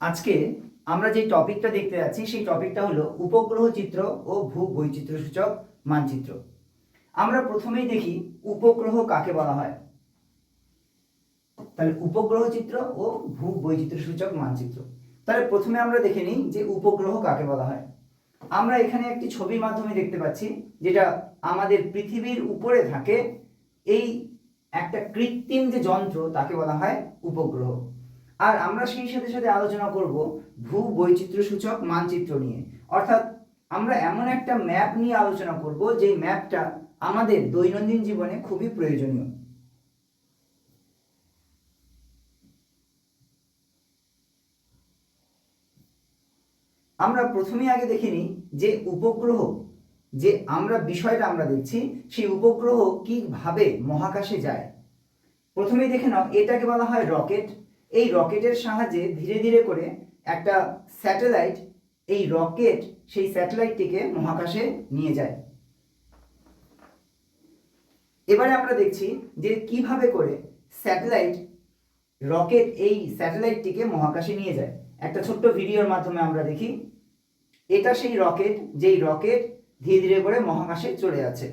আজকে আমরা যে টপিকটা দেখতে যাচ্ছি, সেই টপিকটা হলো উপগ্রহ চিত্র ও ভূ বৈচিত্র্য সূচক মানচিত্র। আমরা প্রথমেই দেখি উপগ্রহ কাকে বলা হয়। তাহলে উপগ্রহ চিত্র ও ভূ বৈচিত্র্য সূচক মানচিত্র। তাহলে প্রথমে আমরা দেখে নিই যে উপগ্রহ কাকে বলা হয়। আমরা এখানে একটি ছবির মাধ্যমে দেখতে পাচ্ছি, যেটা আমাদের পৃথিবীর উপরে থাকে, এই একটা কৃত্রিম যে যন্ত্র, তাকে বলা হয় উপগ্রহ। আর আমরা সেই সাথে সাথে আলোচনা করব ভূ বৈচিত্র্য সূচক মানচিত্র নিয়ে। অর্থাৎ আমরা এমন একটা ম্যাপ নিয়ে আলোচনা করব যে ম্যাপটা আমাদের দৈনন্দিন জীবনে খুবই প্রয়োজনীয়। আমরা প্রথমেই আগে দেখে নিই যে উপগ্রহ, যে আমরা বিষয়টা আমরা দেখছি, সেই উপগ্রহ কীভাবে মহাকাশে যায়। প্রথমেই দেখে নাও, এটাকে বলা হয় রকেট। এই রকেটের সাহায্যে ধীরে ধীরে করে একটা স্যাটেলাইট, এই রকেট সেই স্যাটেলাইটটিকে মহাকাশে নিয়ে যায়। এবারে আমরা দেখছি যে কীভাবে করে স্যাটেলাইট, রকেট এই স্যাটেলাইটটিকে মহাকাশে নিয়ে যায়। একটা ছোট্ট ভিডিওর মাধ্যমে আমরা দেখি, এটা সেই রকেট, যেই রকেট ধীরে ধীরে করে মহাকাশে চলে যাচ্ছে।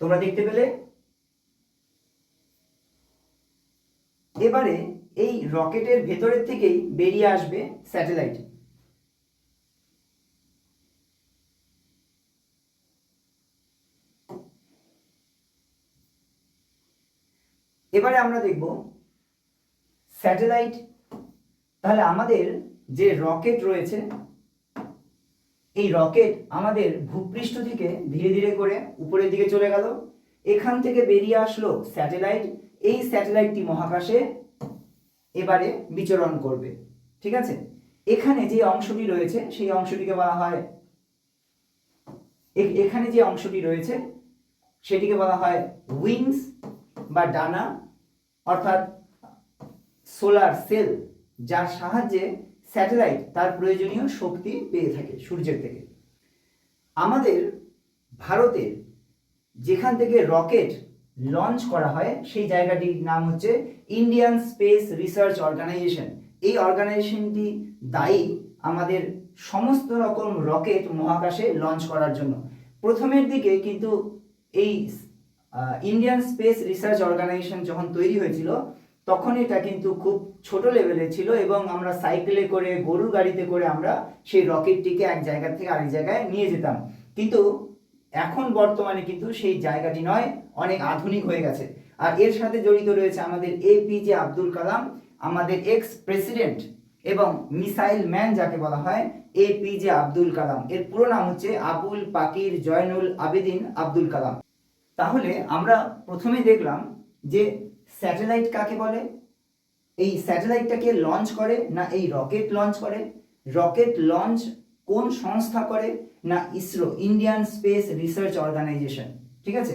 তোমরা দেখতে পেলে এবারে এই রকেটের ভেতরের থেকেই বেরিয়ে আসবে স্যাটেলাইট। এবারে আমরা দেখব স্যাটেলাইট। তাহলে আমাদের যে রকেট রয়েছে, এই রকেট আমাদের ভূপৃষ্ঠ থেকে ধীরে ধীরে করে উপরের দিকে চলে গেল। এখান থেকে বেরিয়ে আসলো স্যাটেলাইট। এই স্যাটেলাইটটি মহাকাশে এবারে বিচরণ করবে, ঠিক আছে? এখানে যে অংশটি রয়েছে, সেই অংশটিকে বলা হয় এখানে যে অংশটি রয়েছে, সেটিকে বলা হয় উইংস বা ডানা, অর্থাৎ সোলার সেল, যার সাহায্যে স্যাটেলাইট তার প্রয়োজনীয় শক্তি পেয়ে থাকে সূর্যের থেকে। আমাদের ভারতের যেখান থেকে রকেট লঞ্চ করা হয়, সেই জায়গাটির নাম হচ্ছে ইন্ডিয়ান স্পেস রিসার্চ অর্গানাইজেশন এই অর্গানাইজেশনটি দায়ী আমাদের সমস্ত রকম রকেট মহাকাশে লঞ্চ করার জন্য। প্রথমের দিকে কিন্তু এই ইন্ডিয়ান স্পেস রিসার্চ অর্গানাইজেশন যখন তৈরি হয়েছিল, তখন এটা কিন্তু খুব ছোট লেভেলে ছিল এবং আমরা সাইকেলে করে, গরুর গাড়িতে করে আমরা সেই রকেটটিকে এক জায়গা থেকে আরেক জায়গায় নিয়ে যেতাম। কিন্তু এখন বর্তমানে কিন্তু সেই জায়গাটি নয়, অনেক আধুনিক হয়ে গেছে। আর এর সাথে জড়িত রয়েছে আমাদের এপিজে আব্দুল কালাম, আমাদের এক্স প্রেসিডেন্ট এবং মিসাইল ম্যান যাকে বলা হয় এপিজে আব্দুল কালাম। এর পুরো নাম হচ্ছে আবুল পাকির জয়নুল আবেদিন আব্দুল কালাম। তাহলে আমরা প্রথমে দেখলাম যে স্যাটেলাইট কাকে বলে? এই স্যাটেলাইটটাকে লঞ্চ করে না এই রকেট লঞ্চ করে? রকেট লঞ্চ কোন সংস্থা করে? না, ISRO Indian Space Research Organisation ঠিক আছে?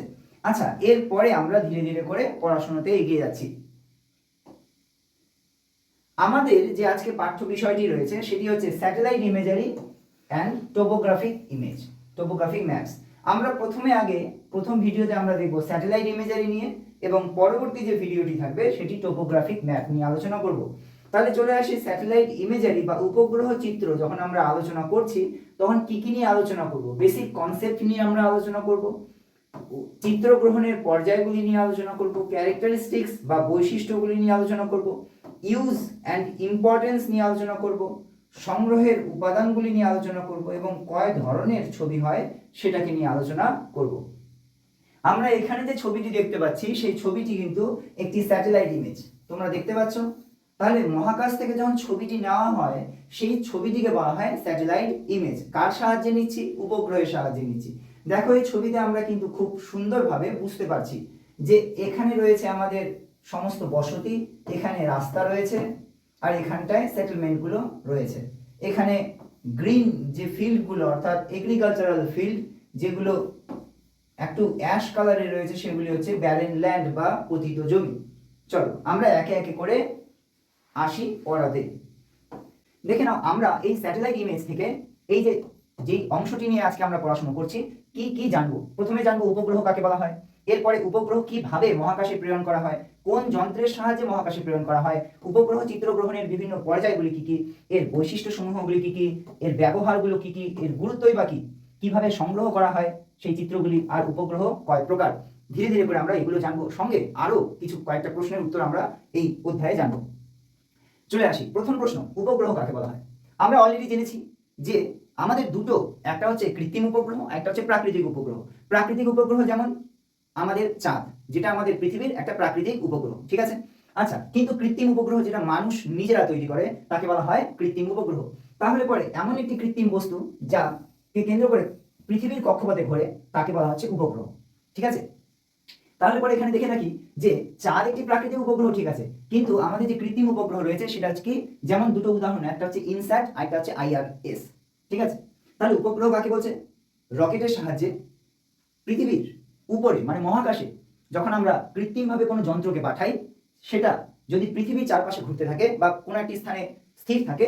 আচ্ছা এরপরে আমরা ধীরে ধীরে করে পড়াশোনাতে এগিয়ে যাচ্ছি। আমাদের যে আজকে পাঠ্য বিষয়টি রয়েছে, সেটি হচ্ছে satellite imagery and topographic image topographic maps আমরা প্রথমে আগে, প্রথম ভিডিওতে আমরা দেখব স্যাটেলাইট ইমেজারি নিয়ে, এবং পরবর্তী যে ভিডিওটি থাকবে, সেটি টোপোগ্রাফিক ম্যাপ নিয়ে আলোচনা করব। তাহলে চলে আসি স্যাটেলাইট ইমেজারি বা উপগ্রহ চিত্র যখন আমরা আলোচনা করছি, তখন কি কি নিয়ে আলোচনা করব? বেসিক কনসেপ্ট নিয়ে আমরা আলোচনা করব চিত্রগ্রহণের পর্যায়গুলি নিয়ে আলোচনা করব ক্যারেক্টারিস্টিক্স বা বৈশিষ্ট্যগুলি নিয়ে আলোচনা করব ইউজ অ্যান্ড ইম্পর্টেন্স নিয়ে আলোচনা করব, সংগ্রহের উপাদানগুলি নিয়ে আলোচনা করব এবং কয় ধরনের ছবি হয় সেটাকে নিয়ে আলোচনা করব। আমরা এখানে যে ছবিটি দেখতে পাচ্ছি, সেই ছবিটি কিন্তু একটি স্যাটেলাইট ইমেজ তোমরা দেখতে পাচ্ছ? তাহলে মহাকাশ থেকে যখন ছবিটি নেওয়া হয়, সেই ছবিটিকে বলা হয় স্যাটেলাইট ইমেজ কার সাহায্যে নিচ্ছি? উপগ্রহের সাহায্যে নিচ্ছি। দেখো, এই ছবিতে আমরা কিন্তু খুব সুন্দরভাবে বুঝতে পারছি যে এখানে রয়েছে আমাদের সমস্ত বসতি, এখানে রাস্তা রয়েছে, আর এখানটায় সেটেলমেন্টগুলো রয়েছে। এখানে গ্রিন যে ফিল্ডগুলো অর্থাৎ এগ্রিকালচারাল ফিল্ড যেগুলো একটু অ্যাশ কালারে রয়েছে, সেগুলি হচ্ছে ব্যালেন ল্যান্ড বা পতিত জমি। চলো, আমরা একে একে করে আসি পড়াতে দেখে নাও, আমরা এই স্যাটেলাইট ইমেজ থেকে এই যে, যেই অংশটি নিয়ে আজকে আমরা পড়াশোনা করছি, কি কি জানব? প্রথমে জানব উপগ্রহ কাকে বলা হয়, এরপরে উপগ্রহ কীভাবে মহাকাশে প্রেরণ করা হয়, কোন যন্ত্রের সাহায্যে মহাকাশে প্রেরণ করা হয়, উপগ্রহ চিত্রগ্রহণের বিভিন্ন পর্যায়গুলি কি কি, এর বৈশিষ্ট্য সমূহগুলি কি কি, এর ব্যবহারগুলো কি কি, এর গুরুত্বই বা কি, কীভাবে সংগ্রহ করা হয় সেই চিত্রগুলি আর উপগ্রহ কয় প্রকার? ধীরে ধীরে করে আমরা এগুলো জানব। সঙ্গে আরও কিছু কয়েকটা প্রশ্নের উত্তর আমরা এই অধ্যায়ে জানব। চলে আসি। প্রথম প্রশ্ন, উপগ্রহ কাকে বলা হয়? আমরা অলরেডি জেনেছি যে আমাদের দুটো, একটা হচ্ছে কৃত্রিম উপগ্রহ, একটা হচ্ছে প্রাকৃতিক উপগ্রহ। প্রাকৃতিক উপগ্রহ যেমন আমাদের চাঁদ, যেটা আমাদের পৃথিবীর একটা প্রাকৃতিক উপগ্রহ, ঠিক আছে? আচ্ছা কিন্তু কৃত্রিম উপগ্রহ যেটা মানুষ নিজেরা তৈরি করে, তাকে বলা হয় কৃত্রিম উপগ্রহ। তাহলে পরে এমন একটি কৃত্রিম বস্তু যাকে কেন্দ্র করে পৃথিবীর কক্ষপথে ঘোরে, তাকে বলা হচ্ছে উপগ্রহ, ঠিক আছে? তাহলে পরে এখানে দেখে রাখি যে চাঁদ একটি প্রাকৃতিক উপগ্রহ ঠিক আছে, কিন্তু আমাদের যে কৃত্রিম উপগ্রহ রয়েছে সেটা হচ্ছে কি? যেমন দুটো উদাহরণ, একটা হচ্ছে ইনস্যাট আর একটা হচ্ছে আইআরএস ঠিক আছে? তাহলে উপগ্রহ কাকে বলছে? রকেটের সাহায্যে পৃথিবীর উপরে মানে মহাকাশে, যখন আমরা কৃত্রিমভাবে কোনো যন্ত্রকে পাঠাই, সেটা যদি পৃথিবীর চারপাশে ঘুরতে থাকে বা কোনো একটি স্থানে স্থির থাকে,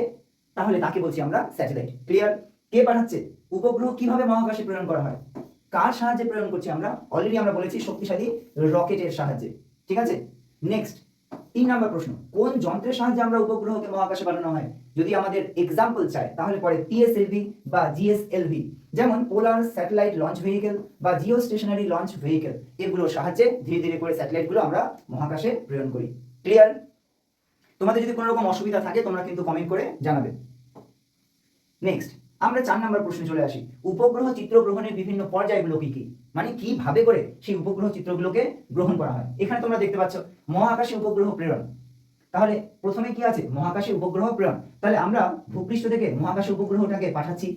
তাহলে তাকে বলছি আমরা স্যাটেলাইট, ক্লিয়ার? কে পাঠাচ্ছে? উপগ্রহ কীভাবে মহাকাশে প্রেরণ করা হয়? কার সাহায্যে প্রেরণ করছি আমরা? অলরেডি আমরা বলেছি শক্তিশালী রকেটের সাহায্যে। ঠিক আছে? নেক্সট তিন নম্বর প্রশ্ন। কোন যন্ত্রের সাহায্যে আমরা উপগ্রহকে মহাকাশে পাঠানো হয়? যদি আমাদের এক্সাম্পল চাই তাহলে পরে পিএসএলভি বা জিএসএলভি যেমন পোলার স্যাটেলাইট লঞ্চ ভেহিকেল বা জিও স্টেশনারি লঞ্চ ভেহিকেল এগুলোর সাহায্যে ধীরে ধীরে করে স্যাটেলাইটগুলো আমরা মহাকাশে প্রেরণ করি। ক্লিয়ার তোমাদের যদি কোনো রকম অসুবিধা থাকে, তোমরা কিন্তু কমেন্ট করে জানাবে। নেক্সট আমরা চার নম্বর প্রশ্নে চলে আসি। উপগ্রহ চিত্র গ্রহণের বিভিন্ন পর্যায়গুলো কি কি? মানে কীভাবে করে সেই উপগ্রহ চিত্রগুলোকে গ্রহণ করা হয়? এখানে তোমরা দেখতে পাচ্ছ, মহাকাশে উপগ্রহ প্রেরণ। তাহলে প্রথমে কি আছে? মহাকাশে উপগ্রহ প্রেরণ। তাহলে আমরা ভূপৃষ্ঠ থেকে মহাকাশে উপগ্রহটাকে পাঠাচ্ছি।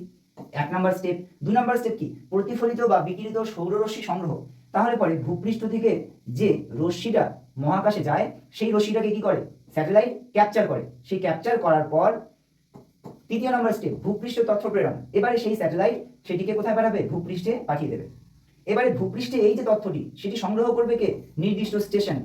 এক নাম্বার স্টেপ দু নাম্বার স্টেপ কি? প্রতিফলিত বা বিকিরিত সৌররশ্মি সংগ্রহ। তাহলে পরে ভূপৃষ্ঠ থেকে যে রশ্মিটা মহাকাশে যায়, সেই রশ্মিটাকে কি করে? স্যাটেলাইট ক্যাপচার করে। সেই ক্যাপচার করার পর তৃতীয় নম্বর স্টেপ ভূপৃষ্ঠ তথ্য প্রেরণ। এবারে সেই স্যাটেলাইট সেটিকে কোথায় পাঠাবে? ভূপৃষ্ঠে পাঠিয়ে দেবে। এবারে ভূপৃষ্ঠে এই যে তথ্যটি, সেটি সংগ্রহ করবে কে? নির্দিষ্ট স্টেশন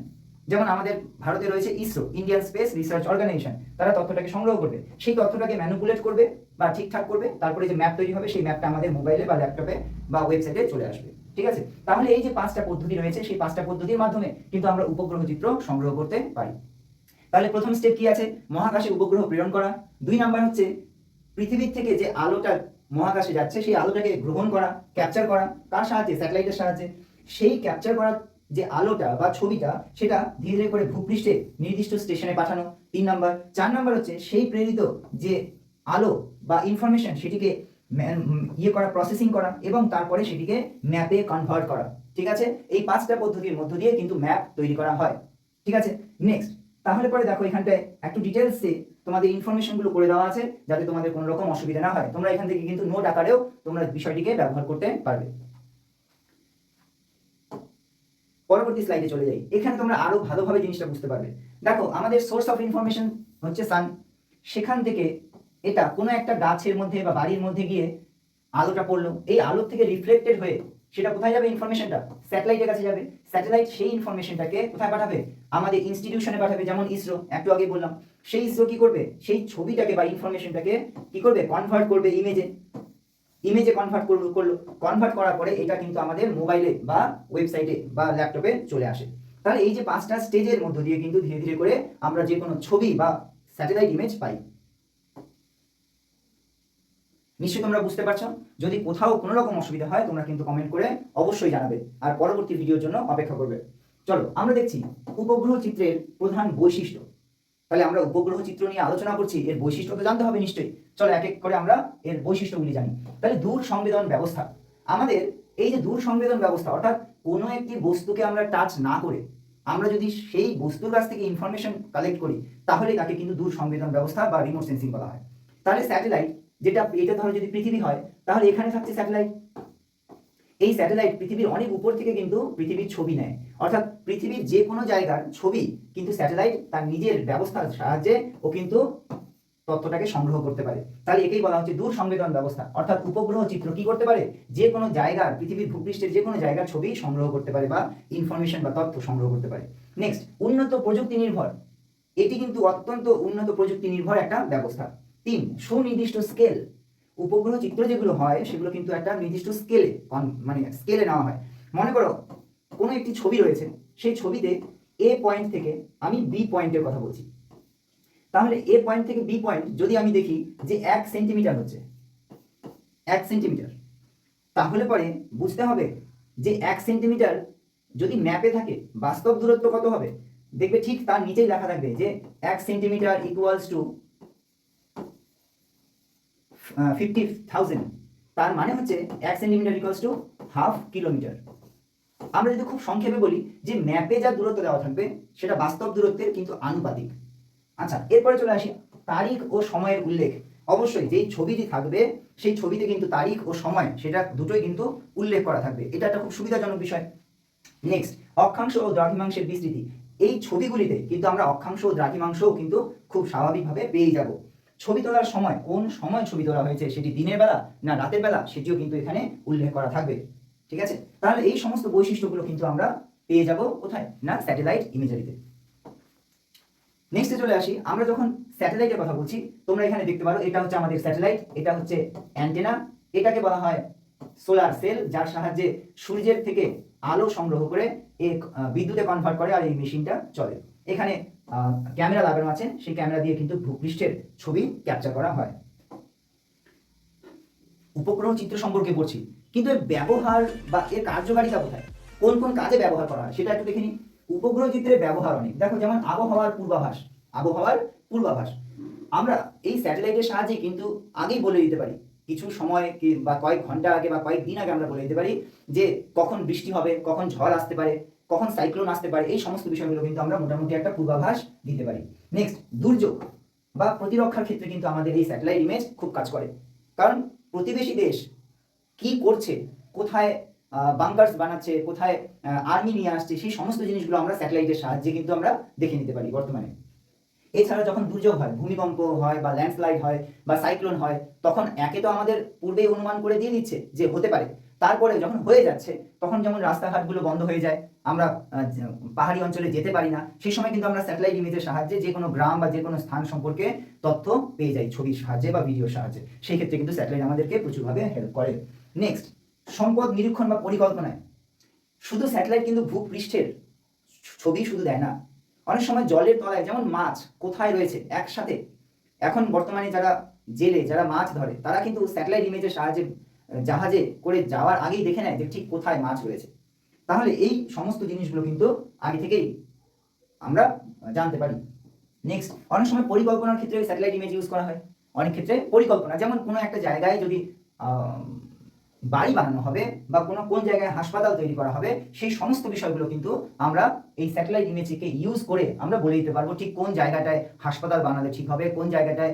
যেমন আমাদের ভারতে রয়েছে ISRO Indian space research organisation তারা তথ্যটাকে সংগ্রহ করবে। সেই তথ্যটাকে ম্যানুপুলেট করবে বা ঠিকঠাক করবে। তারপরে যে ম্যাপ তৈরি হবে, সেই ম্যাপটা আমাদের মোবাইলে বা ল্যাপটপে বা ওয়েবসাইটে চলে আসবে। ঠিক আছে? তাহলে এই যে পাঁচটা পদ্ধতি রয়েছে, সেই পাঁচটা পদ্ধতির মাধ্যমে কিন্তু আমরা উপগ্রহ চিত্র সংগ্রহ করতে পারি। তাহলে প্রথম স্টেপ কি আছে? মহাকাশে উপগ্রহ প্রেরণ করা। দুই নাম্বার হচ্ছে পৃথিবীর থেকে যে আলোটা মহাকাশে যাচ্ছে, সেই আলোটাকে গ্রহণ করা ক্যাপচার করা তার সাহায্যে? স্যাটেলাইটের সাহায্যে। সেই ক্যাপচার করা যে আলোটা বা ছবিটা, সেটা ধীরে ধীরে করে ভূপৃষ্ঠে নির্দিষ্ট স্টেশনে পাঠানো। তিন নাম্বার। চার নাম্বার হচ্ছে, সেই প্রেরিত যে আলো বা ইনফরমেশন সেটিকে ইয়ে করা প্রসেসিং করা এবং তারপরে সেটিকে ম্যাপে কনভার্ট করা। ঠিক আছে? এই পাঁচটা পদ্ধতির মধ্য দিয়ে কিন্তু ম্যাপ তৈরি করা হয়। ঠিক আছে? নেক্সট তাহলে পরে দেখো এখানটায় একটু ডিটেলসে তোমাদের ইনফরমেশনগুলো করে দেওয়া আছে যাতে তোমাদের কোনো রকম অসুবিধা না হয়। তোমরা এখান থেকে কিন্তু নোট আকারেও তোমরা বিষয়টিকে ব্যবহার করতে পারবে। পরবর্তী স্লাইডে চলে যাই। এখানে তোমরা আরও ভালোভাবে জিনিসটা বুঝতে পারবে। দেখো, আমাদের সোর্স অফ ইনফরমেশন হচ্ছে সান সেখান থেকে এটা কোনো একটা গাছের মধ্যে বা বাড়ির মধ্যে গিয়ে আলোটা পড়ল। এই আলো থেকে রিফ্লেক্টেড হয়ে সেটা কোথায় যাবে ইনফরমেশনটা স্যাটেলাইটের কাছে যাবে। স্যাটেলাইট সেই ইনফরমেশনটাকে কোথায় পাঠাবে? আমাদের ইনস্টিটিউশনে পাঠাবে, যেমন ইসরো একটু আগে বললাম। সেই ইসরো কি করবে? সেই ছবিটাকে বা ইনফরমেশনটাকে কি করবে? কনভার্ট করবে ইমেজে ইমেজে কনভার্ট করল করল। কনভার্ট করার পরে এটা কিন্তু আমাদের মোবাইলে বা ওয়েবসাইটে বা ল্যাপটপে চলে আসে। তাহলে এই যে পাঁচটা স্টেজের মধ্য দিয়ে কিন্তু ধীরে ধীরে করে আমরা যে কোনো ছবি বা স্যাটেলাইট ইমেজ পাই। নিশ্চয়ই তোমরা বুঝতে পারছ। যদি কোথাও কোনো রকম অসুবিধা হয়, তোমরা কিন্তু কমেন্ট করে অবশ্যই জানাবে আর পরবর্তী ভিডিওর জন্য অপেক্ষা করবে। চলো, আমরা দেখছি উপগ্রহ চিত্রের প্রধান বৈশিষ্ট্য। তাহলে আমরা উপগ্রহ চিত্র নিয়ে আলোচনা করছি, এর বৈশিষ্ট্য তো জানতে হবে নিশ্চয়ই। চলো এক এক করে আমরা এর বৈশিষ্ট্যগুলি জানি। তাহলে দূর সংবেদন ব্যবস্থা। আমাদের এই যে দূর সংবেদন ব্যবস্থা, অর্থাৎ কোনো একটি বস্তুকে আমরা টাচ না করে, আমরা যদি সেই বস্তুর কাছ থেকে ইনফরমেশন কালেক্ট করি, তাহলে তাকে কিন্তু দূর সংবেদন ব্যবস্থা বা রিমোট সেন্সিং বলা হয়। তাহলে স্যাটেলাইট যেটা এটা ধরো যদি পৃথিবী হয়, তাহলে এখানে থাকছে স্যাটেলাইট এই স্যাটেলাইট পৃথিবীর অনেক উপর থেকে কিন্তু পৃথিবীর ছবি নেয়। অর্থাৎ পৃথিবীর যে কোনো জায়গার ছবি কিন্তু স্যাটেলাইট তার নিজের ব্যবস্থার সাহায্যে ও কিন্তু তথ্যটাকে সংগ্রহ করতে পারে। তাহলে একেই বলা হচ্ছে দূর সংবেদন ব্যবস্থা। অর্থাৎ উপগ্রহ চিত্র কি করতে পারে? যে কোনো জায়গার, পৃথিবীর ভূপৃষ্ঠের যে কোনো জায়গার ছবি সংগ্রহ করতে পারে বা ইনফরমেশন বা তথ্য সংগ্রহ করতে পারে। নেক্সট উন্নত প্রযুক্তি নির্ভর। এটি কিন্তু অত্যন্ত উন্নত প্রযুক্তি নির্ভর একটা ব্যবস্থা। তিন সুনির্দিষ্ট স্কেল উপগ্রহ চিত্র যেগুলো হয়, সেগুলো কিন্তু একটা নির্দিষ্ট স্কেলে মানে স্কেলে নেওয়া হয়। মনে করো, কোনো একটি ছবি রয়েছে, সেই ছবিতে এ পয়েন্ট থেকে আমি বি পয়েন্টের কথা বলছি। তাহলে এ পয়েন্ট থেকে বি পয়েন্ট যদি আমি দেখি যে এক সেন্টিমিটার হচ্ছে, এক সেন্টিমিটার তাহলে পরে বুঝতে হবে যে এক সেন্টিমিটার যদি ম্যাপে থাকে, বাস্তব দূরত্ব কত হবে? দেখবে ঠিক তার নিচেই লেখা থাকবে যে এক centimetre equals to fifty thousand. তার মানে হচ্ছে এক centimetre equals to half kilometre আমরা যদি খুব সংক্ষেপে বলি যে ম্যাপে যা দূরত্ব দেওয়া থাকবে, সেটা বাস্তব দূরত্বের কিন্তু আনুপাতিক। আচ্ছা এরপরে চলে আসি তারিখ ও সময়ের উল্লেখ। অবশ্যই যেই ছবিটি থাকবে, সেই ছবিতে কিন্তু তারিখ ও সময়, সেটা দুটোই কিন্তু উল্লেখ করা থাকবে। এটা একটা খুব সুবিধাজনক বিষয়। নেক্সট অক্ষাংশ ও দ্রাঘিমাংশের বিস্তৃতি। এই ছবিগুলিতে কিন্তু আমরা অক্ষাংশ ও দ্রাঘিমাংশও কিন্তু খুব স্বাভাবিকভাবে পেয়ে যাব। ছবি তোলার সময়, কোন সময় ছবি তোলা হয়েছে, সেটি দিনের বেলা না রাতের বেলা, সেটিও কিন্তু এখানে উল্লেখ করা থাকবে। ঠিক আছে? তাহলে এই সমস্ত বৈশিষ্ট্যগুলো কিন্তু আমরা পেয়ে যাব কোথায়? না স্যাটেলাইট ইমেজারিতে নেক্সটে চলে আসি। আমরা যখন স্যাটেলাইটের কথা বলছি, তোমরা এখানে দেখতে পারো, এটা হচ্ছে আমাদের স্যাটেলাইট এটা হচ্ছে অ্যান্টেনা এটাকে বলা হয় সোলার সেল যার সাহায্যে সূর্যের থেকে আলো সংগ্রহ করে এ বিদ্যুতে কনভার্ট করে আর এই মেশিনটা চলে। এখানে ক্যামেরা লাগানো আছে, সেই ক্যামেরা দিয়ে কিন্তু ভূপৃষ্ঠের ছবি ক্যাপচার করা হয়। উপগ্রহ চিত্র সম্পর্কে পড়ছি কিন্তু এর ব্যবহার বা এর কার্যকারিতা কোথায়? কোন কোন কাজে ব্যবহার করা হয়, সেটা একটু দেখে নিই। উপগ্রহ চিত্রের ব্যবহার অনেক। দেখো, যেমন আবহাওয়ার পূর্বাভাস আবহাওয়ার পূর্বাভাস। আমরা এই স্যাটেলাইটের সাহায্যে কিন্তু আগেই বলে দিতে পারি, কিছু সময় বা কয়েক ঘণ্টা আগে বা কয়েক দিন আগে আমরা বলে দিতে পারি যে কখন বৃষ্টি হবে, কখন ঝড় আসতে পারে। কখন সাইক্লোন আসতে পারে, এই সমস্ত বিষয়গুলো কিন্তু আমরা মোটামুটি একটা পূর্বাভাস দিতে পারি। নেক্সট দুর্যোগ বা প্রতিরক্ষার ক্ষেত্রে কিন্তু আমাদের এই স্যাটেলাইট ইমেজ খুব কাজ করে। কারণ প্রতিবেশী দেশ কি করছে, কোথায় বাংকার্স বানাচ্ছে, কোথায় আর্মি নিয়ে আসছে, সেই সমস্ত জিনিসগুলো আমরা স্যাটেলাইটের সাহায্যে কিন্তু আমরা দেখে নিতে পারি বর্তমানে। এছাড়া যখন দুর্যোগ হয়, ভূমিকম্প হয় বা ল্যান্ডস্লাইড হয় বা সাইক্লোন হয়, তখন একে তো আমাদের পূর্বেই অনুমান করে দিয়ে দিচ্ছে যে হতে পারে। তারপরে যখন হয়ে যাচ্ছে, তখন যেমন রাস্তাঘাটগুলো বন্ধ হয়ে যায়, আমরা পাহাড়ি অঞ্চলে যেতে পারি না, সেই সময় কিন্তু আমরা স্যাটেলাইট ইমেজের সাহায্যে যে কোনো গ্রাম বা যে কোনো স্থান সম্পর্কে তথ্য পেয়ে যাই ছবির সাহায্যে বা ভিডিওর সাহায্যে। সেই ক্ষেত্রে কিন্তু স্যাটেলাইট আমাদেরকে প্রচুরভাবে হেল্প করে। নেক্সট সম্পদ নিরীক্ষণ বা পরিকল্পনায়। শুধু স্যাটেলাইট কিন্তু ভূপৃষ্ঠের ছবি শুধু দেয় না, অনেক সময় জলের তলায় যেমন মাছ কোথায় রয়েছে একসাথে, এখন বর্তমানে যারা জেলে, যারা মাছ ধরে, তারা কিন্তু স্যাটেলাইট ইমেজের সাহায্যে জাহাজে করে যাওয়ার আগেই দেখে নেয় যে ঠিক কোথায় মাছ রয়েছে। তাহলে এই সমস্ত জিনিসগুলো কিন্তু আগে থেকেই আমরা জানতে পারি। নেক্সট অনেক সময় পরিকল্পনার ক্ষেত্রে স্যাটেলাইট ইমেজ ইউজ করা হয়। অনেক ক্ষেত্রে পরিকল্পনা, যেমন কোনো একটা জায়গায় যদি বাড়ি বানানো হবে বা কোনো কোন জায়গায় হাসপাতাল তৈরি করা হবে, সেই সমস্ত বিষয়গুলো কিন্তু আমরা এই স্যাটেলাইট ইমেজকে ইউজ করে আমরা বলে দিতে পারব ঠিক কোন জায়গাটায় হাসপাতাল বানালে ঠিক হবে, কোন জায়গাটায়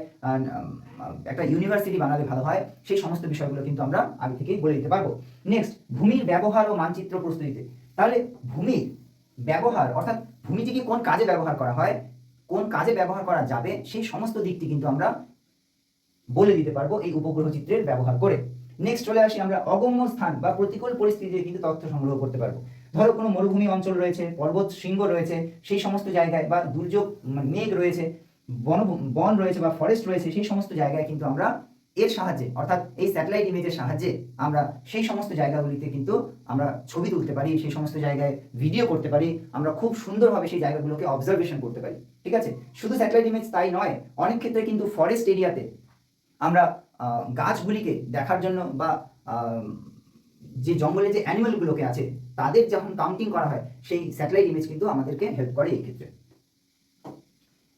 একটা ইউনিভার্সিটি বানালে ভালো হয়, সেই সমস্ত বিষয়গুলো কিন্তু আমরা আগে থেকেই বলে দিতে পারব। নেক্সট ভূমির ব্যবহার ও মানচিত্র প্রস্তুতিতে। তাহলে ভূমির ব্যবহার, অর্থাৎ ভূমিটিকে কোন কাজে ব্যবহার করা হয়, কোন কাজে ব্যবহার করা যাবে, সেই সমস্ত দিকটি কিন্তু আমরা বলে দিতে পারব এই উপগ্রহ চিত্রের ব্যবহার করে। নেক্সট চলে আসি আমরা অগম্য স্থান বা প্রতিকূল পরিস্থিতিতে কিন্তু তথ্য সংগ্রহ করতে পারব। ধরো কোনো মরুভূমি অঞ্চল রয়েছে, পর্বত শৃঙ্গ রয়েছে, সেই সমস্ত জায়গায় বা দুর্যোগ মানে মেঘ রয়েছে, বন বন রয়েছে বা ফরেস্ট রয়েছে, সেই সমস্ত জায়গায় কিন্তু আমরা এর সাহায্যে, অর্থাৎ এই স্যাটেলাইট ইমেজের সাহায্যে আমরা সেই সমস্ত জায়গাগুলিতে কিন্তু আমরা ছবি তুলতে পারি, সেই সমস্ত জায়গায় ভিডিও করতে পারি, আমরা খুব সুন্দরভাবে সেই জায়গাগুলোকে অবজারভেশন করতে পারি। ঠিক আছে? শুধু স্যাটেলাইট ইমেজ তাই নয়, অনেক ক্ষেত্রে কিন্তু ফরেস্ট এরিয়াতে আমরা গাছগুলিকে দেখার জন্য বা যে জঙ্গলে যে অ্যানিমেলগুলোকে আছে, তাদের যখন কাউন্টিং করা হয়, সেই স্যাটেলাইট ইমেজ কিন্তু আমাদেরকে হেল্প করে এই ক্ষেত্রে।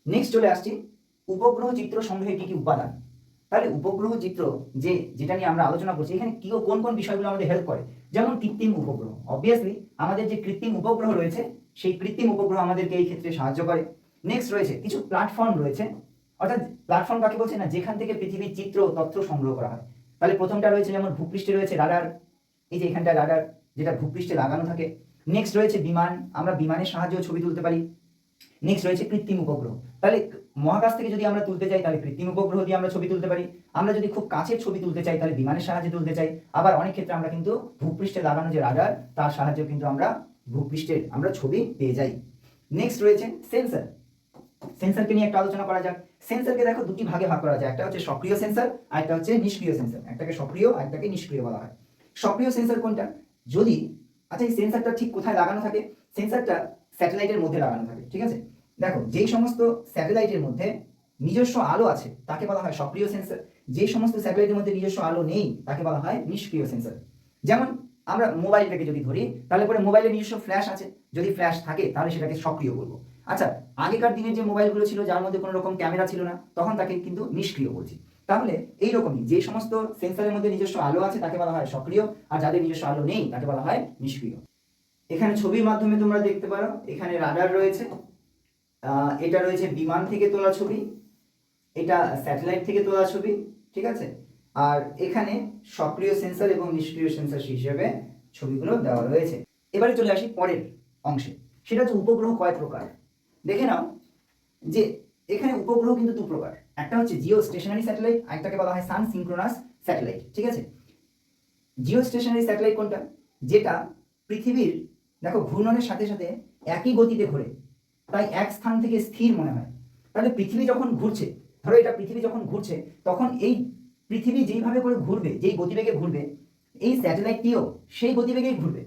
নেক্সট চলে আসছি, উপগ্রহ চিত্র সংগ্রহে কি কি উপাদান? তাহলে উপগ্রহ চিত্র যে, যেটা নিয়ে আমরা আলোচনা করছি, এখানে কি কোন কোন বিষয়গুলো আমাদের হেল্প করে? যেমন কৃত্রিম উপগ্রহ। অবভিয়াসলি আমাদের যে কৃত্রিম উপগ্রহ রয়েছে, সেই কৃত্রিম উপগ্রহ আমাদেরকে এই ক্ষেত্রে সাহায্য করে। নেক্সট রয়েছে, কিছু প্ল্যাটফর্ম রয়েছে অর্থাৎ প্ল্যাটফর্ম কাকে বলছে না, যেখান থেকে পৃথিবীর চিত্র তথ্য সংগ্রহ করা হয়। তাহলে প্রথমটা রয়েছে যেমন ভূপৃষ্ঠে রয়েছে রাডার এই যে এখানটা রাডার যেটা ভূপৃষ্ঠে লাগানো থাকে। নেক্সট রয়েছে বিমান, আমরা বিমানের সাহায্যেও ছবি তুলতে পারি। নেক্সট রয়েছে কৃত্রিম উপগ্রহ। তাহলে মহাকাশ থেকে যদি আমরা তুলতে চাই তাহলে কৃত্রিম উপগ্রহ দিয়ে আমরা ছবি তুলতে পারি। আমরা যদি খুব কাছের ছবি তুলতে চাই, তাহলে বিমানের সাহায্যে তুলতে চাই। আবার অনেক ক্ষেত্রে আমরা কিন্তু ভূপৃষ্ঠে লাগানো যে রাডার তার সাহায্যে কিন্তু আমরা ভূপৃষ্ঠের আমরা ছবি পেয়ে যাই। নেক্সট রয়েছে সেন্সর সেন্সরকে নিয়ে একটা আলোচনা করা যাক। সেন্সরকে দেখো, দুটি ভাগে ভাগ করা যায়। একটা হচ্ছে সক্রিয় সেন্সর আর একটা হচ্ছে নিষ্ক্রিয় সেন্সর একটাকে সক্রিয় আর একটাকে নিষ্ক্রিয় বলা হয়। সক্রিয় সেন্সর কোনটা? যদি আচ্ছা এই সেন্সারটা ঠিক কোথায় লাগানো থাকে? সেন্সারটা স্যাটেলাইটের মধ্যে লাগানো থাকে, ঠিক আছে? দেখো, যেই সমস্ত স্যাটেলাইটের মধ্যে নিজস্ব আলো আছে, তাকে বলা হয় সক্রিয় সেন্সর যে সমস্ত স্যাটেলাইটের মধ্যে নিজস্ব আলো নেই, তাকে বলা হয় নিষ্ক্রিয় সেন্সর যেমন, আমরা মোবাইলটাকে যদি ধরি, তাহলে পরে মোবাইলে নিজস্ব ফ্ল্যাশ আছে। যদি ফ্ল্যাশ থাকে, তাহলে সেটাকে সক্রিয় বলব। আচ্ছা আগেকার দিনে যে মোবাইলগুলো ছিল, যার মধ্যে কোনো রকম ক্যামেরা ছিল না, তখন তাকে কিন্তু নিষ্ক্রিয় বলছি। তাহলে এইরকমই, যে সমস্ত সেন্সারের মধ্যে নিজস্ব আলো আছে, তাকে বলা হয় সক্রিয়, আর যাদের নিজস্ব আলো নেই, তাকে বলা হয় নিষ্ক্রিয়। এখানে ছবির মাধ্যমে তোমরা দেখতে পারো, এখানে রাডার রয়েছে। এটা রয়েছে বিমান থেকে তোলা ছবি, এটা স্যাটেলাইট থেকে তোলা ছবি, ঠিক আছে? আর এখানে সক্রিয় সেন্সর এবং নিষ্ক্রিয় সেন্সর হিসেবে ছবিগুলো দেওয়া রয়েছে। এবারে চলে আসি পরের অংশে, সেটা হচ্ছে উপগ্রহ কয় প্রকার? দেখে নাও যে এখানে উপগ্রহ কিন্তু দু প্রকার। একটা হচ্ছে জিও স্টেশনারি স্যাটেলাইট আরেকটাকে বলা হয় সান সিঙ্ক্রোনাস স্যাটেলাইট ঠিক আছে? জিও স্টেশনারি স্যাটেলাইট কোনটা? যেটা পৃথিবীর, দেখো, ঘূর্ণনের সাথে সাথে একই গতিতে ঘোরে তাই এক স্থান থেকে স্থির মনে হয়। তাহলে পৃথিবী যখন ঘুরছে, ধরো এটা পৃথিবী যখন ঘুরছে, তখন এই পৃথিবী যেইভাবে করে ঘুরবে, যেই গতিবেগে ঘুরবে, এই স্যাটেলাইটটিও সেই গতিবেগেই ঘুরবে।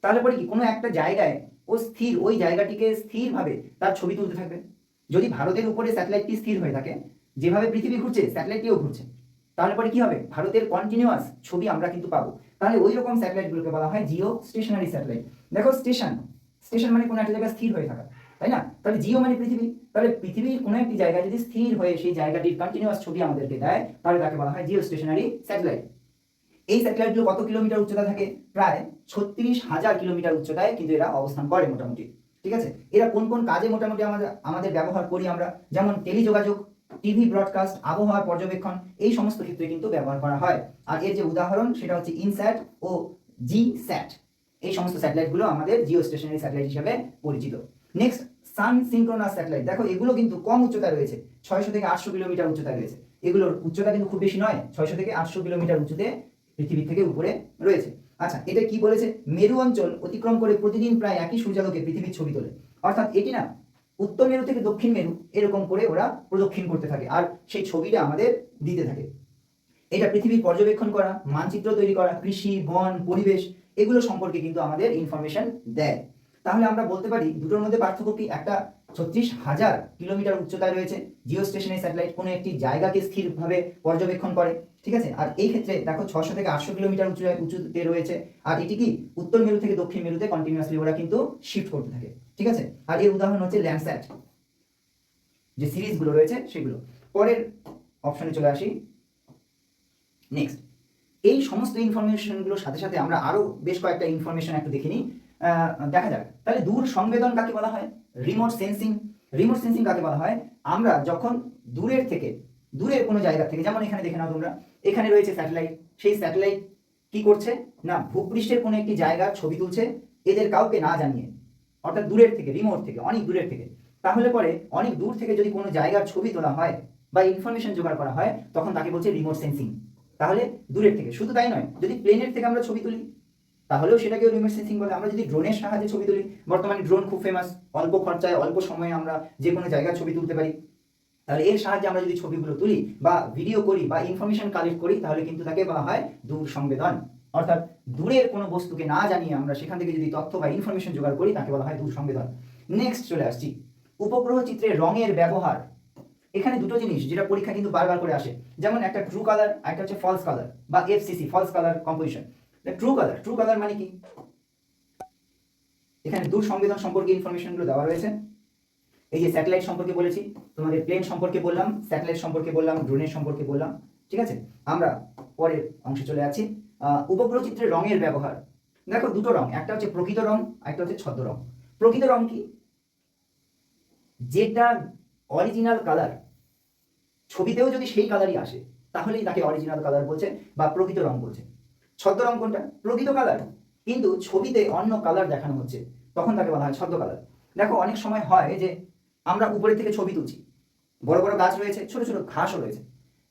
তাহলে পরে কি, কোনো একটা জায়গায় ও স্থির, ওই জায়গাটিকে স্থিরভাবে তার ছবি তুলতে থাকবে। যদি ভারতের উপরে স্যাটেলাইটটি স্থির হয়ে থাকে, যেভাবে পৃথিবী ঘুরছে, স্যাটেলাইটটিও ঘুরছে, তাহলে পরে কি হবে? ভারতের কন্টিনিউয়াস ছবি আমরা কিন্তু পাবো। তাহলে ওই রকম স্যাটেলাইটগুলোকে বলা হয় জিও স্টেশনারি স্যাটেলাইট দেখো স্টেশন স্টেশন মানে কোনো একটা জায়গায় স্থির হয়ে থাকা, তাই না? তাহলে জিও মানে পৃথিবী। তাহলে পৃথিবীর কোনো একটি জায়গায় যদি স্থির হয়ে সেই জায়গাটির কন্টিনিউয়াস ছবি আমাদেরকে দেয়, তাহলে তাকে বলা হয় জিও স্টেশনারি স্যাটেলাইট এই স্যাটেলাইটগুলো কত কিলোমিটার উচ্চতা থাকে? প্রায় ছত্রিশ হাজার কিলোমিটার উচ্চতায় কিন্তু এরা অবস্থান করে মোটামুটি। ঠিক আছে? এরা কোন কোন কাজে মোটামুটি আমাদের আমাদের ব্যবহার করি আমরা? যেমন টেলিযোগাযোগ, টিভি ব্রডকাস্ট আবহাওয়া পর্যবেক্ষণ, এই সমস্ত ক্ষেত্রে কিন্তু ব্যবহার করা হয়। আর এর যে উদাহরণ, সেটা হচ্ছে ইনস্যাট ও জি স্যাট এই সমস্ত স্যাটেলাইটগুলো আমাদের জিও স্টেশনারি স্যাটেলাইট হিসেবে পরিচিত। নেক্সট সান সিঙ্ক্রোনাস স্যাটেলাইট দেখো, এগুলো কিন্তু কম উচ্চতা রয়েছে। ছয়শো থেকে আটশো কিলোমিটার উচ্চতা রয়েছে। এগুলোর উচ্চতা কিন্তু খুব বেশি নয়। ছয়শো থেকে আটশো কিলোমিটার উচ্চতে পৃথিবী থেকে উপরে রয়েছে। আচ্ছা এটা কি বলেছে? মেরু অঞ্চল অতিক্রম করে প্রতিদিন প্রায় একই সূর্যালোকে পৃথিবীর ছবি তোলে। অর্থাৎ এটি না, উত্তর মেরু থেকে দক্ষিণ মেরু এরকম করে ওরা প্রদক্ষিণ করতে থাকে আর সেই ছবিটা আমাদের দিতে থাকে। এটা পৃথিবীর পর্যবেক্ষণ করা, মানচিত্র তৈরি করা, কৃষি, বন, পরিবেশ, এগুলো সম্পর্কে কিন্তু আমাদের ইনফরমেশন দেয়। তাহলে আমরা বলতে পারি দুটোর মধ্যে পার্থক্য কি? একটা ছত্রিশ হাজার কিলোমিটার উচ্চতায় রয়েছে, জিও স্টেশনারি স্যাটেলাইট কোনো একটি জায়গাকে স্থিরভাবে পর্যবেক্ষণ করে, ঠিক আছে? আর এই ক্ষেত্রে দেখো ছশো থেকে আটশো কিলোমিটার উঁচু উঁচুতে রয়েছে, আর এটি কি? উত্তর মেরু থেকে দক্ষিণ মেরুতে কন্টিনিউয়াসলি ওরা কিন্তু শিফট করতে থাকে, ঠিক আছে? আর এর উদাহরণ হচ্ছে ল্যান্ডস্যাট যে সিরিজগুলো রয়েছে সেগুলো। পরের অপশনে চলে আসি। নেক্সট এই সমস্ত ইনফরমেশনগুলোর সাথে সাথে আমরা আরও বেশ কয়েকটা ইনফরমেশন একটু দেখে নিই। দেখা যাক। তাহলে দূর সংবেদন কাকে বলা হয়? রিমোট সেন্সিং রিমোট সেন্সিং কাকে বলা হয়? আমরা যখন দূরের থেকে, দূরের কোনো জায়গা থেকে, যেমন এখানে দেখে নাও তোমরা, এখানে রয়েছে স্যাটেলাইট সেই স্যাটেলাইট কি করছে? না, ভূপৃষ্ঠের কোনো একটি জায়গার ছবি তুলছে, এদের কাউকে না জানিয়ে। অর্থাৎ দূরের থেকে রিমোট থেকে, অনেক দূরের থেকে। তাহলে পরে অনেক দূর থেকে যদি কোনো জায়গার ছবি তোলা হয় বা ইনফরমেশন জোগাড় করা হয়, তখন তাকে বলছে রিমোট সেন্সিং তাহলে দূরের থেকে, শুধু তাই নয়, যদি প্লেনের থেকে আমরা ছবি তুলি তাহলেও সেটাকেও রিমোট সেন্সিং বলে। আমরা যদি ড্রোনের সাহায্যে ছবি তুলি, বর্তমানে ড্রোন খুব ফেমাস অল্প খরচায়, অল্প সময়ে আমরা যে কোনো জায়গায় ছবি তুলতে পারি। তাহলে এর সাহায্যে আমরা যদি ছবিগুলো তুলি বা ভিডিও করি বা ইনফরমেশন কালেক্ট করি, তাহলে কিন্তু তাকে বলা হয় দূর সংবেদন। অর্থাৎ দূরের কোনো বস্তুকে না জানিয়ে আমরা সেখান থেকে যদি তথ্য বা ইনফরমেশন জোগাড় করি, তাকে বলা হয় দূর সংবেদন। নেক্সট চলে আসছি। উপগ্রহ চিত্রে রঙের ব্যবহার। এখানে দুটো জিনিস যেটা পরীক্ষা কিন্তু বারবার করে আসে। যেমন একটা ট্রু কালার একটা হচ্ছে ফলস কালার বা FCC false colour composition true colour true colour মানে কি? এখানে দূর সংবেদন সম্পর্কে ইনফরমেশনগুলো দেওয়া রয়েছে। এই যে স্যাটেলাইট সম্পর্কে বলেছি তোমাদের প্লেন সম্পর্কে বললাম স্যাটেলাইট সম্পর্কে বললাম ড্রোনের সম্পর্কে বললাম ঠিক আছে? আমরা পরের অংশে চলে আহ, উপগ্রহ চিত্রে রঙের ব্যবহার। দেখো দুটো রং একটা হচ্ছে প্রকৃত রং একটা হচ্ছে ছদ্ম রং। প্রকৃত রং কি? যেটা অরিজিনাল কালার ছবিতেও যদি সেই কালারই আসে তাহলেই তাকে অরিজিনাল কালার বলছে বা প্রকৃত রং বলছে। ছদ্ম রং কোনটা? প্রকৃত কালার কিন্তু ছবিতে অন্য কালার দেখানো হচ্ছে। তখন তাকে বলা হয় ছদ্ম কালার দেখো, অনেক সময় হয় যে আমরা উপরে থেকে ছবি তুলছি। বড় বড় গাছ রয়েছে, ছোট ছোট ঘাসও রয়েছে।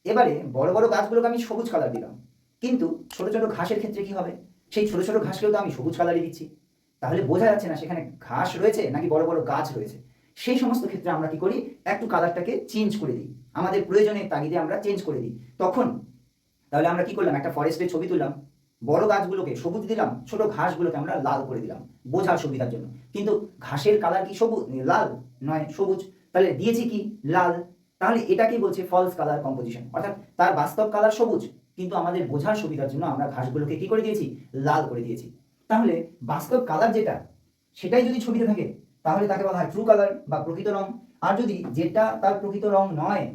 এবারে বড় বড় গাছগুলোকে আমি সবুজ কালার দিলাম। কিন্তু ছোট ছোট ঘাসের ক্ষেত্রে কি হবে? সেই ছোট ছোট ঘাসকেও তো আমি সবুজ কালারই দিচ্ছি। তাহলে বোঝা যাচ্ছে না সেখানে ঘাস রয়েছে নাকি বড় বড় গাছ রয়েছে। সেই সমস্ত ক্ষেত্রে আমরা কি করি? একটু কালারটাকে চেঞ্জ করে দিই। আমাদের প্রয়োজনের তাগিদে আমরা চেঞ্জ করে দিই। তখন তাহলে আমরা কি করলাম? একটা ফরেস্টের ছবি তুললাম। বড় গাছগুলোকে, সবুজ দিলাম, ছোট ঘাসগুলোকে আমরা লাল করে দিলাম, বোঝার সুবিধার জন্য। কিন্তু ঘাসের কালার কি সবুজ? লাল, নয়, সবুজ। তাহলে দিয়েছি কি? লাল। তাহলে এটাকেই বলছে? ফলস কালার কম্পোজিশন অর্থাৎ তার বাস্তব কালার সবুজ, কিন্তু আমাদের বোঝার সুবিধার জন্য আমরা ঘাসগুলোকে কি করে দিয়েছি? লাল করে দিয়েছি। তাহলে বাস্তব কালার যেটা, সেটাই যদি ছবিতে থাকে, তাহলে তাকে বলা হয় ট্রু কালার বা প্রকৃত রং। আর যদি যেটা তার প্রকৃত রং নয়,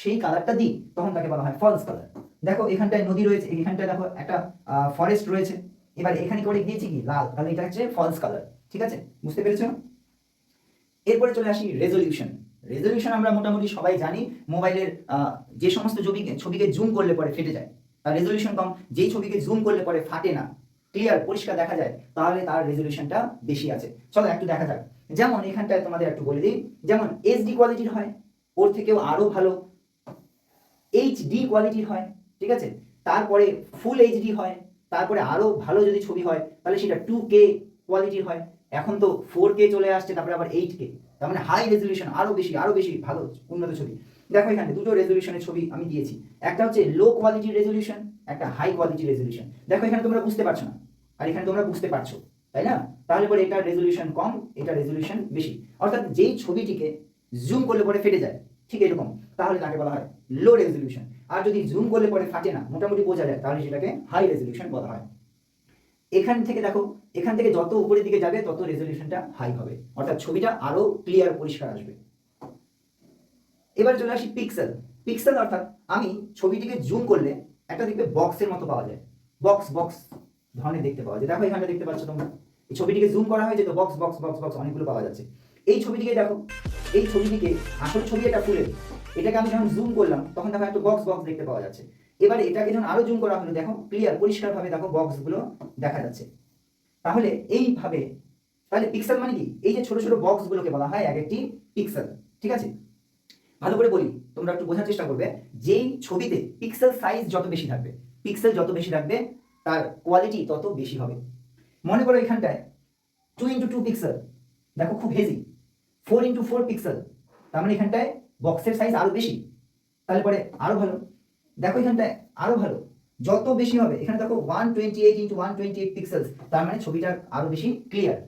সেই কালারটা দিই, তখন তাকে বলা হয় ফলস কালার দেখো এখানটায় নদী রয়েছে, এখানটায় দেখো একটা ফরেস্ট রয়েছে। এবার এখানে করে দিয়েছি কি? লাল, তাহলে এটা হচ্ছে ফলস কালার ঠিক আছে? বুঝতে পেরেছ? এরপরে চলে আসি রেজলিউশন রেজলিউশন আমরা মোটামুটি সবাই জানি মোবাইলের যে সমস্ত ছবি ছবিকে জুম করলে পরে ফেটে যায়। তার রেজলিউশন কম, যেই ছবিকে জুম করলে পরে ফাটে না ক্লিয়ার পরিষ্কার দেখা যায়, তাহলে তার রেজলিউশনটা বেশি আছে। চলো একটু দেখা যাক। যেমন এখানটায় তোমাদের একটু বলে দিই, যেমন এইচডি কোয়ালিটির হয়, ওর থেকেও আরও ভালো এইচডি কোয়ালিটির হয় ঠিক আছে? তারপরে ফুল এইচডি হয়, তারপরে আরও ভালো যদি ছবি হয়, তাহলে সেটা টু কে কোয়ালিটির হয়। এখন তো ফোর কে চলে আসছে, তারপরে আবার এইট কে তার মানে হাই রেজলিউশন আরও বেশি আরও বেশি ভালো, উন্নত ছবি। দেখো এখানে দুটো রেজলিউশনের ছবি আমি দিয়েছি। একটা হচ্ছে লো কোয়ালিটির রেজলিউশন একটা হাই কোয়ালিটির রেজলিউশন দেখো এখানে তোমরা বুঝতে পারছ না। আর এখানে তোমরা বুঝতে পারছ, তাই না? তাহলে পরে এটা রেজলিউশন কম, এটা রেজলিউশন বেশি। অর্থাৎ যেই ছবিটিকে জুম করলে পরে ফেটে যায়, ঠিক এরকম। তাহলে তাকে বলা হয়? লো রেজলিউশন আর যদি জুম করলে পরে ফাটে না, মোটামুটি বোঝা যায়, তাহলে সেটাকে হাই রেজলিউশন বলা হয়। এখান থেকে দেখো, এখান থেকে যত উপরের দিকে যাবে, তত রেজলিউশনটা হাই হবে। অর্থাৎ ছবিটা আরও ক্লিয়ার পরিষ্কার আসবে। এবার চলে আসি পিক্সেল পিক্সেল অর্থাৎ আমি ছবিটিকে জুম করলে একটা দেখবে বক্সের মতো পাওয়া যায়। বক্স বক্স ধরনের দেখতে পাওয়া যায়। দেখো এখানে দেখতে পাচ্ছ তোমরা। এই ছবিটিকে জুম করা হয়েছে তো বক্স বক্স বক্স বক্স অনেকগুলো পাওয়া যাচ্ছে। এই ছবিটিকে দেখো, এই ছবিটিকে আসল ছবি এটা ফুলের। এটাকে আমি যখন জুম করলাম, তখন দেখো একটা বক্স বক্স দেখতে পাওয়া যাচ্ছে। এবারে এটাকে যখন আরও জুম করা হলো, দেখো ক্লিয়ার পরিষ্কারভাবে দেখো বক্সগুলো দেখা যাচ্ছে। তাহলে এইভাবে, তাহলে পিক্সেল মানে কি? এই যে ছোট ছোট বক্সগুলোকে বলা হয় এক একটি পিক্সেল ঠিক আছে? ভালো করে বলি, তোমরা একটু বোঝার চেষ্টা করবে, যেই ছবিতে পিক্সেল সাইজ যত বেশি থাকবে পিক্সেল যত বেশি থাকবে, তার কোয়ালিটি তত বেশি হবে। মনে করো এখানটায় টু ইন্টু টু পিক্সেল দেখো খুব hazy four into four pixel তার মানে এখানটায় বক্সের সাইজ আরও বেশি, তাহলে পরে আরও ভালো। দেখো এখানটায় আরও ভালো। যত বেশি হবে, এখানে দেখো one twenty eight into one twenty eight pixels তার মানে ছবিটা আরও বেশি ক্লিয়ার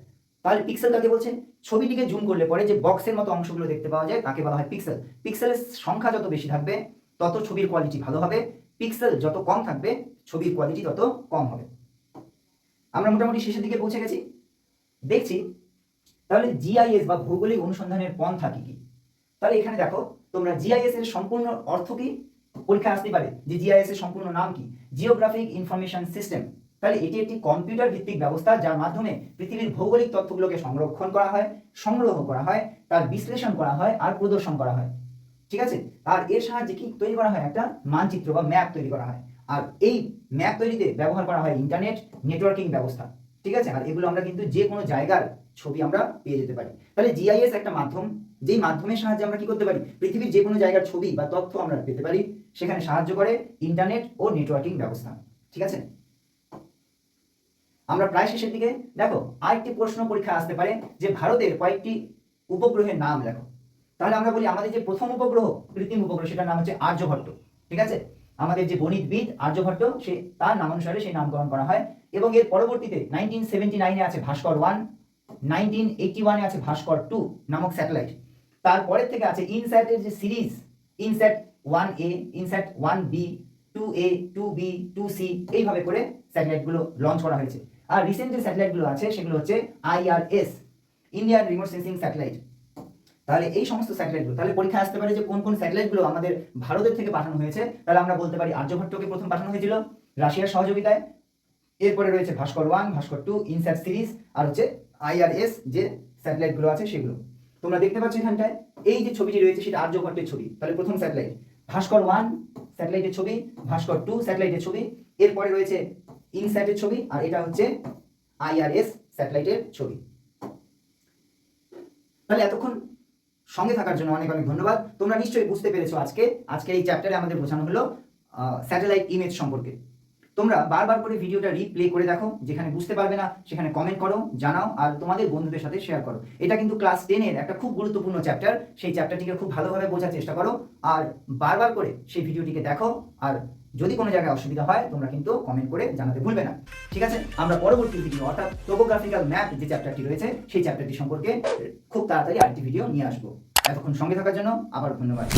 তাহলে পিক্সেল কাকে বলছে? ছবিটিকে জুম করলে পরে যে বক্সের মতো অংশগুলো দেখতে পাওয়া যায়, তাকে বলা হয় পিক্সেল পিক্সেলের সংখ্যা যত বেশি থাকবে, তত ছবির কোয়ালিটি ভালো হবে। পিক্সেল যত কম থাকবে, ছবির কোয়ালিটি তত কম হবে। আমরা মোটামুটি শেষের দিকে পৌঁছে গেছি। দেখছি, তাহলে জিআইএস বা ভৌগোলিক অনুসন্ধানের পন্থা কি কি? তাহলে এখানে দেখো, তোমরা জিআইএস এর সম্পূর্ণ অর্থ কি? পরীক্ষা আসতে পারে যে জিআইএস এর সম্পূর্ণ নাম কি? জিওগ্রাফিক ইনফরমেশন সিস্টেম তাহলে এটি একটি কম্পিউটার ভিত্তিক ব্যবস্থা যার মাধ্যমে পৃথিবীর ভৌগোলিক তথ্যগুলোকে সংরক্ষণ করা হয়, সংগ্রহ করা হয়, তার বিশ্লেষণ করা হয় আর প্রদর্শন করা হয়। ঠিক আছে? আর এর সাহায্যে কি তৈরি করা হয়? একটা মানচিত্র বা ম্যাপ তৈরি করা হয়। আর এই ম্যাপ তৈরিতে ব্যবহার করা হয় ইন্টারনেট নেটওয়ার্কিং ব্যবস্থা। ঠিক আছে? আর এগুলো আমরা কিন্তু যে কোনো জায়গার ছবি আমরা পেয়ে যেতে পারি। তাহলে জিআইএস একটা মাধ্যম, যেই মাধ্যমের সাহায্যে আমরা কি করতে পারি? পৃথিবীর যে কোনো জায়গার ছবি বা তথ্য আমরা পেতে পারি, সেখানে সাহায্য করে ইন্টারনেট ও নেটওয়ার্কিং ব্যবস্থা। ঠিক আছে? আমরা প্রায় শেষের দিকে, দেখো, আরেকটি প্রশ্ন পরীক্ষা আসতে পারে যে ভারতের কয়েকটি উপগ্রহের নাম লেখো। তাহলে আমরা বলি আমাদের যে প্রথম উপগ্রহ, কৃত্রিম উপগ্রহ, সেটার নাম হচ্ছে আর্যভট্ট। ঠিক আছে? আমাদের যে গণিতবিদ আর্যভট্ট, সে তার নামানুসারে সেই নামকরণ করা হয় এবং এর পরবর্তীতে নাইনটিন সেভেন্টি নাইনে আছে ভাস্কর ওয়ান নাইনটিন এইটি ওয়ানে আছে ভাস্কর টু নামক স্যাটেলাইট। তারপরের থেকে আছে ইনস্যাটের যে series, INSAT one A, INSAT one B, two A, two B, two C, এইভাবে করে স্যাটেলাইটগুলো লঞ্চ করা হয়েছে। আর রিসেন্ট যে স্যাটেলাইটগুলো আছে, সেগুলো হচ্ছে IRS Indian remote sensing satellite তাহলে এই সমস্ত স্যাটেলাইটগুলো, তাহলে পরীক্ষা আসতে পারে যে কোন কোন স্যাটেলাইটগুলো আমাদের ভারতের থেকে পাঠানো হয়েছে, তাহলে আমরা বলতে পারি আর্যভট্টকে প্রথম পাঠানো হয়েছিল রাশিয়ার সহযোগিতায়। এরপরে রয়েছে Bhaskara one, Bhaskara two, INSAT series, আর হচ্ছে আইআরএস যে স্যাটেলাইটগুলো আছে সেগুলো। তোমরা দেখতে পাচ্ছ এখানটায়, এই যে ছবিটি রয়েছে সেটা আর্যভট্টের ছবি, তাহলে প্রথম স্যাটেলাইট ভাস্কর ওয়ান স্যাটেলাইটের ছবি, ভাস্কর টু স্যাটেলাইটের ছবি, এরপরে রয়েছে ইনস্যাটের ছবি, আর এটা হচ্ছে আইআরএস স্যাটেলাইটের ছবি। তাহলে এতক্ষণ সঙ্গে থাকার জন্য অনেক অনেক ধন্যবাদ। তোমরা নিশ্চয়ই বুঝতে পেরেছ আজকে আজকে এই চ্যাপ্টারে আমাদের বোঝানো হলো স্যাটেলাইট ইমেজ সম্পর্কে। তোমরা বারবার করে ভিডিওটা রিপ্লে করে দেখো, যেখানে বুঝতে পারবে না, সেখানে কমেন্ট করো, জানাও, আর তোমাদের বন্ধুদের সাথে শেয়ার করো। এটা কিন্তু ক্লাস টেনের একটা খুব গুরুত্বপূর্ণ চ্যাপ্টার সেই চ্যাপ্টারটিকে খুব ভালোভাবে বোঝার চেষ্টা করো, আর বারবার করে সেই ভিডিওটিকে দেখো, আর যদি কোনো জায়গায় অসুবিধা হয়, তোমরা কিন্তু কমেন্ট করে জানাতে ভুলবে না। ঠিক আছে? আমরা পরবর্তী ভিডিও অর্থাৎ টোপোগ্রাফিক্যাল ম্যাপ যে চ্যাপ্টারটি রয়েছে, সেই চ্যাপ্টারটি সম্পর্কে খুব তাড়াতাড়ি আরেকটি ভিডিও নিয়ে আসব। এতক্ষণ সঙ্গে থাকার জন্য আবার ধন্যবাদ।